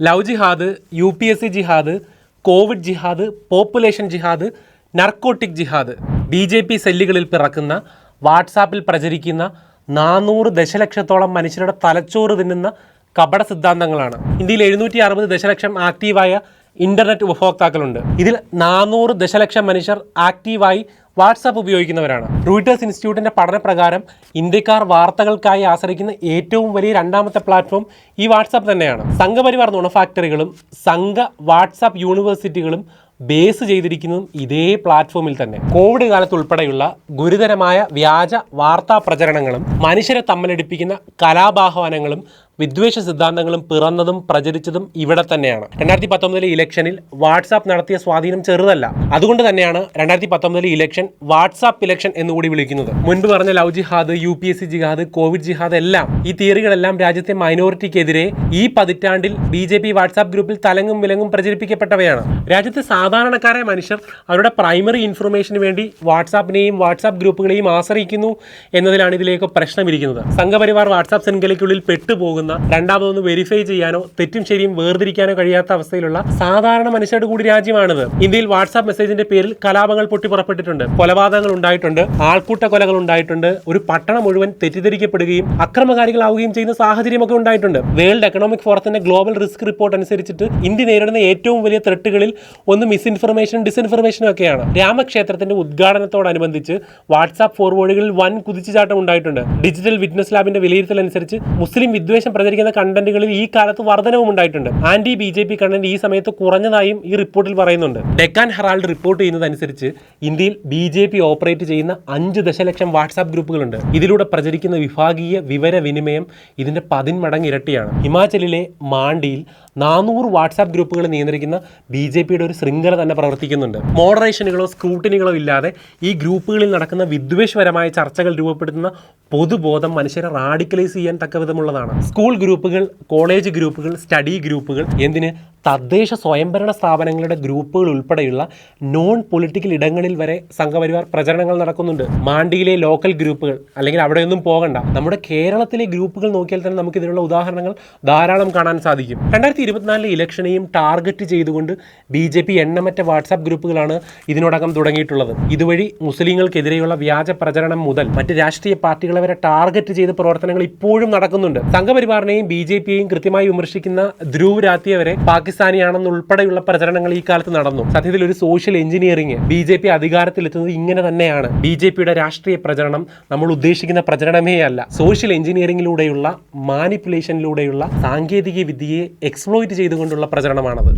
Love ജിഹാദ് U P S C ജിഹാദ് Covid ജിഹാദ് പോപ്പുലേഷൻ ജിഹാദ് നർക്കോട്ടിക് ജിഹാദ്. ബി ജെ പി സെല്ലുകളിൽ പിറക്കുന്ന വാട്സാപ്പിൽ പ്രചരിക്കുന്ന നാനൂറ് ദശലക്ഷത്തോളം മനുഷ്യരുടെ തലച്ചോറ് തിന്നുന്ന കപട സിദ്ധാന്തങ്ങളാണ്. ഇന്ത്യയിൽ എഴുന്നൂറ്റി അറുപത് ദശലക്ഷം ആക്റ്റീവായ ഇന്റർനെറ്റ് ഉപഭോക്താക്കളുണ്ട്. ഇതിൽ നാനൂറ് ദശലക്ഷം മനുഷ്യർ ആക്റ്റീവായി വാട്സാപ്പ് ഉപയോഗിക്കുന്നവരാണ്. റൂട്ടേഴ്സ് ഇൻസ്റ്റിറ്റ്യൂട്ടിന്റെ പഠനപ്രകാരം ഇന്ത്യക്കാർ വാർത്തകൾക്കായി ആശ്രയിക്കുന്ന ഏറ്റവും വലിയ രണ്ടാമത്തെ പ്ലാറ്റ്ഫോം ഈ വാട്സാപ്പ് തന്നെയാണ്. സംഘപരിവാർ നുണ ഫാക്ടറികളും സംഘ വാട്സാപ്പ് യൂണിവേഴ്സിറ്റികളും ബേസ് ചെയ്തിരിക്കുന്നതും ഇതേ പ്ലാറ്റ്ഫോമിൽ തന്നെ. കോവിഡ് കാലത്ത് ഉൾപ്പെടെയുള്ള ഗുരുതരമായ വ്യാജ വാർത്താ പ്രചരണങ്ങളും മനുഷ്യരെ തമ്മിലടിപ്പിക്കുന്ന കലാപാഹ്വാനങ്ങളും വിദ്വേഷ സിദ്ധാന്തങ്ങളും പിറന്നതും പ്രചരിച്ചതും ഇവിടെ തന്നെയാണ്. രണ്ടായിരത്തി പത്തൊമ്പതിലെ ഇലക്ഷനിൽ വാട്സാപ്പ് നടത്തിയ സ്വാധീനം ചെറുതല്ല. അതുകൊണ്ട് തന്നെയാണ് രണ്ടായിരത്തി പത്തൊമ്പതിലെ ഇലക്ഷൻ വാട്സാപ്പ് ഇലക്ഷൻ എന്നുകൂടി വിളിക്കുന്നത്. മുൻപ് പറഞ്ഞ ലവ് ജിഹാദ് യു പി എസ് സി ജിഹാദ് കോവിഡ് ജിഹാദ് എല്ലാം ഈ തിയറികളെല്ലാം രാജ്യത്തെ മൈനോറിറ്റിക്കെതിരെ ഈ പതിറ്റാണ്ടിൽ ബി ജെ പി വാട്സാപ്പ് ഗ്രൂപ്പിൽ തലങ്ങും വിലങ്ങും പ്രചരിപ്പിക്കപ്പെട്ടവയാണ്. രാജ്യത്തെ സാധാരണക്കാരായ മനുഷ്യർ അവരുടെ പ്രൈമറി ഇൻഫർമേഷന് വേണ്ടി വാട്സാപ്പിനെയും വാട്സാപ്പ് ഗ്രൂപ്പുകളെയും ആശ്രയിക്കുന്നു എന്നതിലാണ് ഇതിലേക്ക് പ്രശ്നമിരിക്കുന്നത്. സംഘപരിവാർ വാട്സാപ്പ് ശൃംഖലയ്ക്കുള്ളിൽ പെട്ടുപോകുന്ന രണ്ടാമതൊന്ന് വെരിഫൈ ചെയ്യാനോ തെറ്റും ശരിയും വേർതിരിക്കാനോ കഴിയാത്ത അവസ്ഥയിലുള്ള സാധാരണ മനുഷ്യരുടെ കൂടി രാജ്യമാണിത്. ഇന്ത്യയിൽ വാട്സാപ്പ് മെസ്സേജിന്റെ പേരിൽ കലാപങ്ങൾ പൊട്ടി പുറപ്പെട്ടിട്ടുണ്ട്. കൊലപാതകങ്ങൾ ഉണ്ടായിട്ടുണ്ട്. ആൾക്കൂട്ട കൊലകൾ ഉണ്ടായിട്ടുണ്ട്. ഒരു പട്ടണം മുഴുവൻ തെറ്റിദ്ധരിക്കപ്പെടുകയും അക്രമകാരികളാവുകയും ചെയ്യുന്ന സാഹചര്യമൊക്കെ ഉണ്ടായിട്ടുണ്ട്. വേൾഡ് എക്കണോമിക് ഫോറത്തിന്റെ ഗ്ലോബൽ റിസ്ക് റിപ്പോർട്ട് അനുസരിച്ചിട്ട് ഇന്ത്യ നേരിടുന്ന ഏറ്റവും വലിയ ത്രെട്ടുകളിൽ ഒന്ന് മിസ്ഇൻഫർമേഷനും ഡിസ്ഇൻഫർമേഷനും ഒക്കെയാണ്. രാമക്ഷേത്രത്തിന്റെ ഉദ്ഘാടനത്തോടനുബന്ധിച്ച് വാട്സാപ്പ് ഫോർവേഡുകളിൽ വൻ കുതിച്ചുചാട്ടം ഉണ്ടായിട്ടുണ്ട്. ഡിജിറ്റൽ വിറ്റ്നസ് ലാബിന്റെ വിലയിരുത്തൽ അനുസരിച്ച് മുസ്ലിം വിദ്വേഷം പ്രചരിക്കുന്ന കണ്ടന്റുകളിൽ ഈ കാലത്ത് വർധനവും ഉണ്ടായിട്ടുണ്ട്. Anti B J P content ഈ സമയത്ത് കുറഞ്ഞതായും ഈ റിപ്പോർട്ടിൽ പറയുന്നുണ്ട്. ഡെക്കാൻ ഹെറാൾഡ് റിപ്പോർട്ട് ചെയ്യുന്നതനുസരിച്ച് ഇന്ത്യയിൽ ബി ജെ പി ഓപ്പറേറ്റ് ചെയ്യുന്ന അഞ്ച് ദശലക്ഷം വാട്സാപ്പ് ഗ്രൂപ്പുകളുണ്ട്. ഇതിലൂടെ പ്രചരിക്കുന്ന വിഭാഗീയ വിവര വിനിമയം ഇതിന്റെ പതിന്മടങ്ങ് ഇരട്ടിയാണ്. ഹിമാചലിലെ മാണ്ടിയിൽ നാനൂറ് വാട്സാപ്പ് ഗ്രൂപ്പുകൾ നിയന്ത്രിക്കുന്ന ബി ജെ പിയുടെ ഒരു ശൃംഖല തന്നെ പ്രവർത്തിക്കുന്നുണ്ട്. മോഡറേഷനുകളോ സ്ക്രൂട്ടിനികളോ ഇല്ലാതെ ഈ ഗ്രൂപ്പുകളിൽ നടക്കുന്ന വിദ്വേഷപരമായ ചർച്ചകൾ രൂപപ്പെടുത്തുന്ന പൊതുബോധം മനുഷ്യരെ റാഡിക്കലൈസ് ചെയ്യാൻ തക്ക വിധമുള്ളതാണ് സ്കൂൾ ഗ്രൂപ്പുകൾ കോളേജ് ഗ്രൂപ്പുകൾ സ്റ്റഡി ഗ്രൂപ്പുകൾ എന്തിന് തദ്ദേശ സ്വയംഭരണ സ്ഥാപനങ്ങളുടെ ഗ്രൂപ്പുകൾ ഉൾപ്പെടെയുള്ള നോൺ പൊളിറ്റിക്കൽ ഇടങ്ങളിൽ വരെ സംഘപരിവാർ പ്രചരണങ്ങൾ നടക്കുന്നുണ്ട്. മാണ്ടിയിലെ ലോക്കൽ ഗ്രൂപ്പുകൾ അല്ലെങ്കിൽ അവിടെയൊന്നും പോകണ്ട. നമ്മുടെ കേരളത്തിലെ ഗ്രൂപ്പുകൾ നോക്കിയാൽ തന്നെ നമുക്ക് ഇതിനുള്ള ഉദാഹരണങ്ങൾ ധാരാളം കാണാൻ സാധിക്കും. രണ്ടായിരത്തി ഇരുപത്തിനാലിലെ ഇലക്ഷനെയും ടാർഗറ്റ് ചെയ്തുകൊണ്ട് ബി ജെ പി എണ്ണമറ്റ വാട്സാപ്പ് ഗ്രൂപ്പുകളാണ് ഇതിനോടകം തുടങ്ങിയിട്ടുള്ളത്. ഇതുവഴി മുസ്ലിങ്ങൾക്കെതിരെയുള്ള വ്യാജ പ്രചരണം മുതൽ മറ്റ് രാഷ്ട്രീയ പാർട്ടികളെ വരെ ടാർഗറ്റ് ചെയ്ത പ്രവർത്തനങ്ങൾ ഇപ്പോഴും നടക്കുന്നുണ്ട്. സംഘപരിവാറിനെയും ബി ജെ പിയെയും കൃത്യമായി വിമർശിക്കുന്ന ധ്രുവ് രാത്തിയെ വരെ പാകിസ്ഥാനിയാണെന്നുൾപ്പെടെയുള്ള പ്രചരണങ്ങൾ ഈ കാലത്ത് നടന്നു. സത്യത്തിൽ ഒരു social engineering B J P അധികാരത്തിലെത്തുന്നത് ഇങ്ങനെ തന്നെയാണ്. ബി ജെ പിയുടെ രാഷ്ട്രീയ പ്രചരണം നമ്മൾ ഉദ്ദേശിക്കുന്ന പ്രചരണമേ അല്ല. സോഷ്യൽ എഞ്ചിനീയറിംഗിലൂടെയുള്ള മാനിപ്പുലേഷനിലൂടെയുള്ള സാങ്കേതിക വിദ്യയെ എക്സ്പ്ലോയിറ്റ് ചെയ്തുകൊണ്ടുള്ള പ്രചരണമാണത്.